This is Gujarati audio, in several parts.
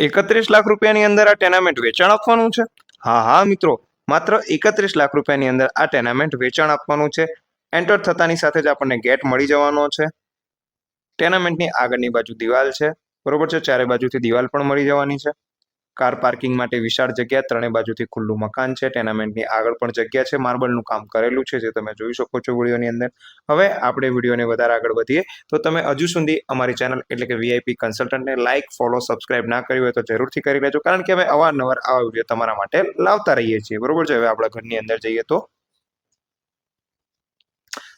એકત્રીસ લાખ રૂપિયાની અંદર આ ટેનામેન્ટ વેચાણ આપવાનું છે. હા હા, મિત્રો. માત્ર એકત્રીસ લાખ રૂપિયાની અંદર આ ટેનામેન્ટ વેચાણ આપવાનું છે. એન્ટર થતાની સાથે જ આપણને ગેટ મળી જવાનો છે. ટેનામેન્ટની આગળની બાજુ દિવાલ છે. બરોબર છે? ચારે બાજુથી દિવાલ પણ મળી જવાની છે. કાર પાર્કિંગ માટે વિશાળ જગ્યા, ત્રણેય બાજુથી ખુલ્લું મકાન છે, ટેનામેન્ટની આગળ પણ જગ્યા છે, માર્બલનું કામ કરેલું છે, જે તમે જોઈ શકો છો વિડીયોની અંદર. હવે આપણે વિડીયોને વધારે આગળ વધીએ, તો તમે હજુ સુધી અમારી ચેનલ એટલે કે વીઆઈપી કન્સલ્ટન્ટને લાઇક ફોલો સબસ્ક્રાઇબ ના કર્યું હોય તો જરૂરથી કરી લેજો, કારણ કે અમે અવારનવાર આવા વીડિયો તમારા માટે લાવતા રહીએ છીએ, બરોબર છે? હવે આપણા ઘરની અંદર જઈએ તો.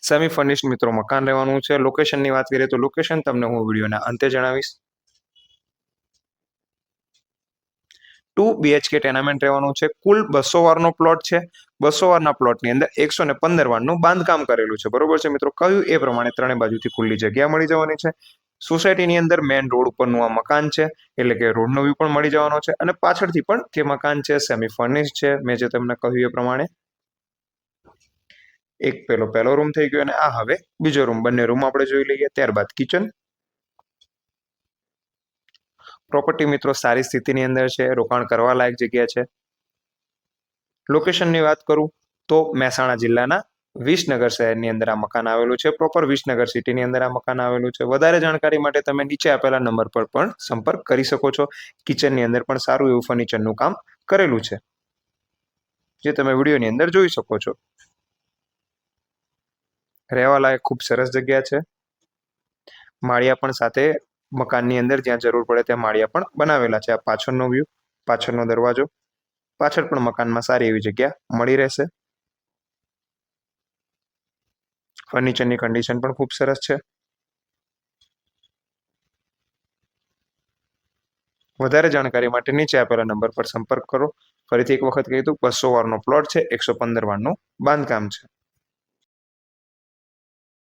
સેમી ફર્નિશ્ડ મિત્રો, મકાન રહેવાનું છે લોકેશનની વાત કરીએ તો લોકેશન તમને હું વિડીયોના અંતે જણાવીશ. ટુ બીએચકે ટેનામેન્ટ રહેવાનું છે. કુલ બસો વારનો પ્લોટ છે. બસો વારના પ્લોટની અંદર એકસો ને પંદર વારનું બાંધકામ કરેલું છે. બરોબર છે મિત્રો? કહ્યું એ પ્રમાણે ત્રણે બાજુથી ખુલ્લી જગ્યા મળી જવાની છે. સોસાયટીની અંદર મેઇન રોડ ઉપરનું આ મકાન છે. એટલે કે રોડનો વ્યૂ પણ મળી જવાનો છે. અને પાછળથી પણ તે મકાન છે સેમી ફર્નિશ છે. મેં જે તમને કહ્યું એ પ્રમાણે એક પેલો પહેલો રૂમ થઈ ગયો અને આ હવે બીજો રૂમ બંને રૂમ આપણે જોઈ લઈએ. ત્યારબાદ કિચન પ્રોપર્ટી મિત્રો સારી સ્થિતિની અંદર છે, રોકાણ કરવા લાયક જગ્યા છે. લોકેશનની વાત કરું તો મહેસાણા જિલ્લાના વિસનગર શહેરની અંદર આ મકાન આવેલું છે. પ્રોપર વિસનગર સિટીની અંદર આ મકાન આવેલું છે. વધારે જાણકારી માટે તમે નીચે આપેલા નંબર પર પણ સંપર્ક કરી શકો છો. કિચનની અંદર પણ સારું એવું ફર્નિચરનું કામ કરેલું છે. જે તમે વિડીયોની અંદર જોઈ શકો છો. રહેવા લાયક ખૂબ સરસ જગ્યા છે. માળિયા પણ સાથે મકાનની અંદર જ્યાં જરૂર પડે ત્યાં માળિયા પણ બનાવેલા છે. આ પાછળનો વ્યૂ પાછળનો દરવાજો, પાછળ પણ મકાનમાં સારી એવી જગ્યા મળી રહેશે. ફર્નિચરની કન્ડિશન પણ ખૂબ સરસ છે. વધારે જાણકારી માટે નીચે આપેલા નંબર પર સંપર્ક કરો. ફરીથી એક વખત કહી દઉં, બસો વારનો પ્લોટ છે, એકસો પંદર વારનું બાંધકામ છે.